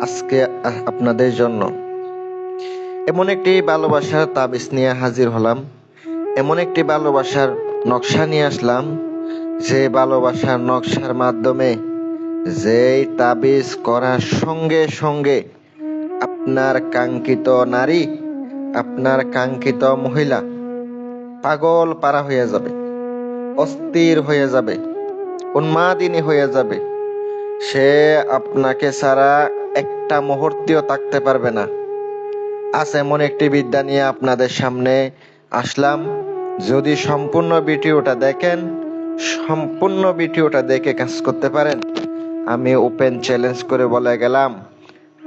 আজকে আপনাদের জন্য। এমন একটি ভালোবাসার তাবিজ নিয়ে হাজির হলাম। এমন একটি ভালোবাসার নকশা নিয়ে আসলাম। যে ভালোবাসার নকশার মাধ্যমে যেই তাবিজ করার সঙ্গে সঙ্গে আপনার কাঙ্ক্ষিত নারী, আপনার কাঙ্ক্ষিত মহিলা পাগল পারা হয়ে যাবে, অস্থির হয়ে যাবে, উন্মাদিনী হয়ে যাবে। সে আপনাকে ছাড়া একটা মুহূর্তেও থাকতে পারবে না। আজ এমন একটি বিদ্যা নিয়ে আপনাদের সামনে আসলাম। যদি সম্পূর্ণ ভিডিওটা দেখেন, সম্পূর্ণ ভিডিওটা দেখে কাজ করতে পারেন। আমি ওপেন চ্যালেঞ্জ করে বলে গেলাম,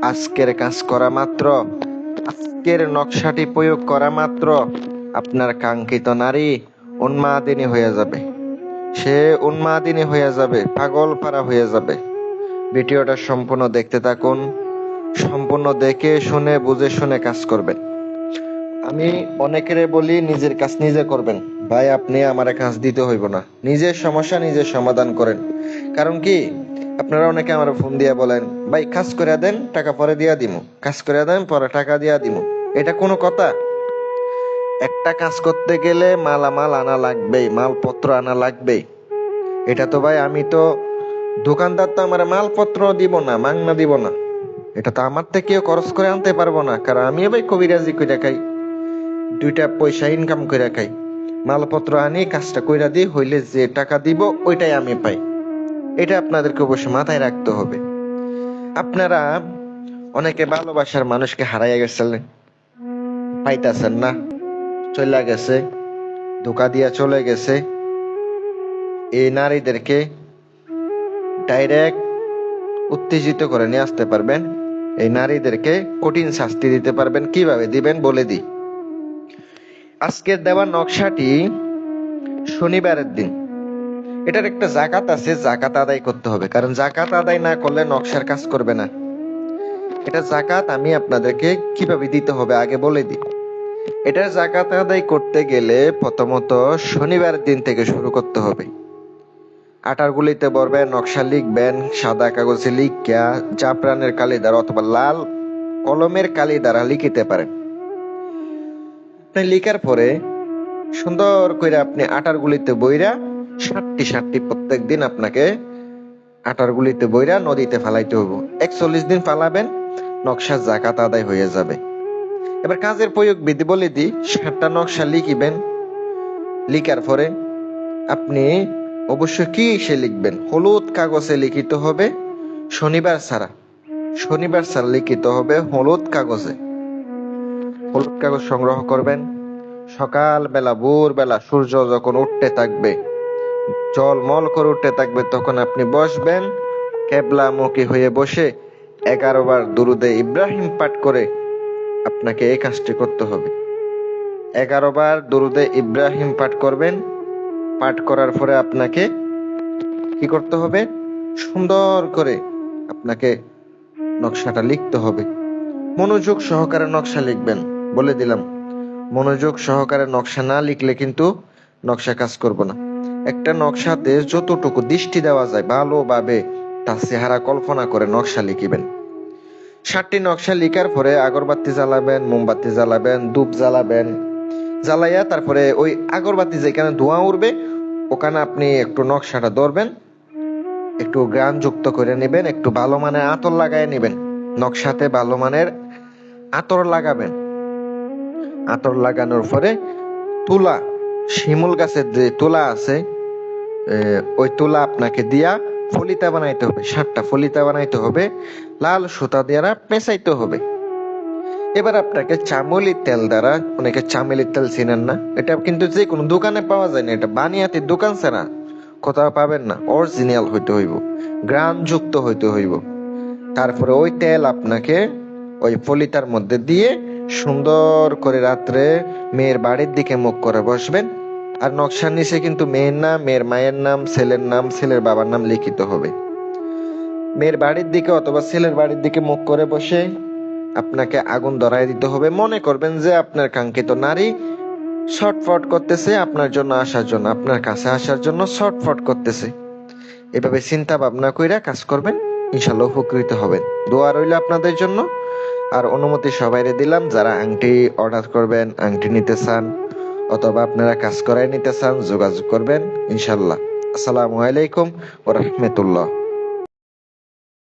আজকের কাজ করা মাত্র, আজকের নকশাটি প্রয়োগ করা মাত্র, আপনার কাঙ্ক্ষিত নারী উন্মাদিনী হয়ে যাবে। সে উন্মাদিনী হয়ে যাবে পাগল পারা হয়ে যাবে। ভিডিওটা সম্পূর্ণ দেখতে থাকুন। সম্পূর্ণ দেখে শুনে, বুঝে শুনে কাজ করবেন। আমি অনেকের বলি, নিজের কাজ নিজে করবেন। ভাই, আপনি আমার কাজ দিতে হইব না। নিজের সমস্যা নিজের সমাধান করেন। কারণ কি? আপনারা অনেকে আমার ফোন দিয়ে বলেন, ভাই, কাজ করে দেন, টাকা পরে দিয়া দিমু। কাজ করে দেন, পরে টাকা দিয়া দিমু। এটা কোনো কথা? একটা কাজ করতে গেলে মালামাল আনা লাগবেই, মালপত্র আনা লাগবেই। এটা তো ভাই, আমি তো দোকানদার তো আমার মালপত্র দিব না, মাংনা দিব না। এটা তো আমার থেকেও খরচ করে আনতে পারব না, কারণ আমিও ভাই কবিরাজি কইরা খাই। দুইটা পয়সা ইনকাম কইরা খাই। মালপত্র আনি, কাজটা কইরা দিই, হইলে যে টাকা দিব, ওইটাই আমি পাই। এটা আপনাদেরকে অবশ্যই মাথায় রাখতে হবে। আপনারা অনেকে ভালোবাসার মানুষকে হারাইয়া গেছিলেন। পাইতাছেন না। চলে গেছে, ধোকা দিয়া চলে গেছে। এই নারীদেরকে ডাইরেক্ট উত্তেজিত করে নিয়ে আসতে পারবেন। এই নারীদেরকে কঠিন শাস্তি দিতে পারবেন। কীভাবে দিবেন বলে দিই। আজকের দেওয়া নকশাটি শনিবারের দিন। এটার একটা জাকাত আছে, জাকাত আদায় করতে হবে। কারণ জাকাত আদায় না করলে নকশার কাজ করবে না। এটা জাকাত আমি আপনাদেরকে কীভাবে দিতে হবে আগে বলে দিই। এটা জাকাত আদায় করতে গেলে প্রথমত শনিবার দিন থেকে শুরু করতে হবে। আটার গুলিতে নকশা লিখবেন সাদা কাগজে লিখিয়া জাফরানের কালি দ্বারা অথবা লাল কলমের কালি দ্বারা লিখিতে পারেন। আপনি লিখার পরে সুন্দর করে আপনি আটার গুলিতে বইরা ষাটটি ষাটটি প্রত্যেক দিন আপনাকে আটার গুলিতে বইরা নদীতে ফালাইতে হইব। একচল্লিশ দিন ফালাবেন নকশা জাকাত আদায় হয়ে যাবে। এবার কাজের প্রয়োগ বিধি বলে দিই ষাটটা নকশা লিখিবেন। লিখার পরে আপনি অবশ্যই কি সে লিখবেন? হলুদ কাগজে লিখিত হবে, শনিবার ছাড়া। শনিবার ছাড়া লিখিত হবে হলুদ কাগজে। হলুদ কাগজ সংগ্রহ করবেন। সকাল বেলা ভোর বেলা সূর্য যখন উঠতে থাকবে জল মল করে উঠতে থাকবে, তখন আপনি বসবেন। কেবলামুখী হয়ে বসে এগারো বার দুরুদে ইব্রাহিম পাঠ করে আপনাকে এই কাজটি করতে হবে। এগারো বার দুরুদে ইব্রাহিম পাঠ করবেন। পাঠ করার পরে আপনাকে কি করতে হবে? সুন্দর করে আপনাকে নকশাটা লিখতে হবে। মনোযোগ সহকারে নকশা লিখবেন, বলে দিলাম। মনোযোগ সহকারে নকশা না লিখলে কিন্তু নকশা কাজ করব না। একটা নকশাতে যতটুকু দৃষ্টি দেওয়া যায়, ভালোভাবে তার চেহারা কল্পনা করে নকশা লিখিবেন। ষাটটি নকশা লিখার পরে আগরবাতি জ্বালাবেন, মোমবাতি জ্বালাবেন, ধূপ জ্বালাবেন জ্বালাইয়া তারপরে ওই আগরবাতি যেখানে ধোঁয়া উঠবে ওখানে আপনি একটু নকশাটা ধরবেন, একটু গ্রান যুক্ত করে নেবেন, একটু ভালো মানের আতর লাগাই নেবেন। নকশাতে ভালো মানের আতর লাগাবেন। আতর লাগানোর পরে তুলা, শিমুল গাছের যে তুলা আছে ওই তুলা আপনাকে দিয়া ফলিতা বানাইতে হবে ষাটটা ফলিতা বানাইতে হবে, লাল সুতা দিয়া পেঁচাইতে হবে। এবার আপনাকে চামলি তেল দ্বারা, অনেকে চামেলির তেল চিনেন না, এটা কিন্তু যে কোনো দোকানে পাওয়া যায় না, এটা বানিয়াতে দোকান ছাড়া কোথাও পাবেন না অরিজিনাল হইতে হইব গ্রাম যুক্ত হইতে হইব। তারপরে ওই তেল আপনাকে ওই ফলিতার মধ্যে দিয়ে সুন্দর করে রাত্রে মেয়ের বাড়ির দিকে মুখ করে বসবেন, আর নকশার নিচে কিন্তু মেয়ের নাম, মেয়ের মায়ের নাম, ছেলের নাম, ছেলের বাবার নাম লিখিত হবে। মেয়ের বাড়ির দিকে অথবা ছেলের বাড়ির দিকে মুখ করে বসে আপনাকে আগুন ধরায় দিতে হবে। মনে করবেন যে আপনার কাঙ্ক্ষিত নারী শর্টফট করতেছে আপনার জন্য আসার জন্য, আপনার কাছে আসার জন্য শর্টফট করতেছে। এভাবে চিন্তা ভাবনা কইরা কাজ করবেন ইনশাল্লাহ উপকৃত হবেন। দোয়া রইল আপনাদের জন্য। আর অনুমতি সবাইরে দিলাম, যারা আংটি অর্ডার করবেন, আংটি নিতে চান, অথবা আপনারা কাজ করাই নিতে চান, যোগাযোগ করবেন ইনশাল্লাহ আসসালামু আলাইকুম ওয়া রাহমাতুল্লাহ।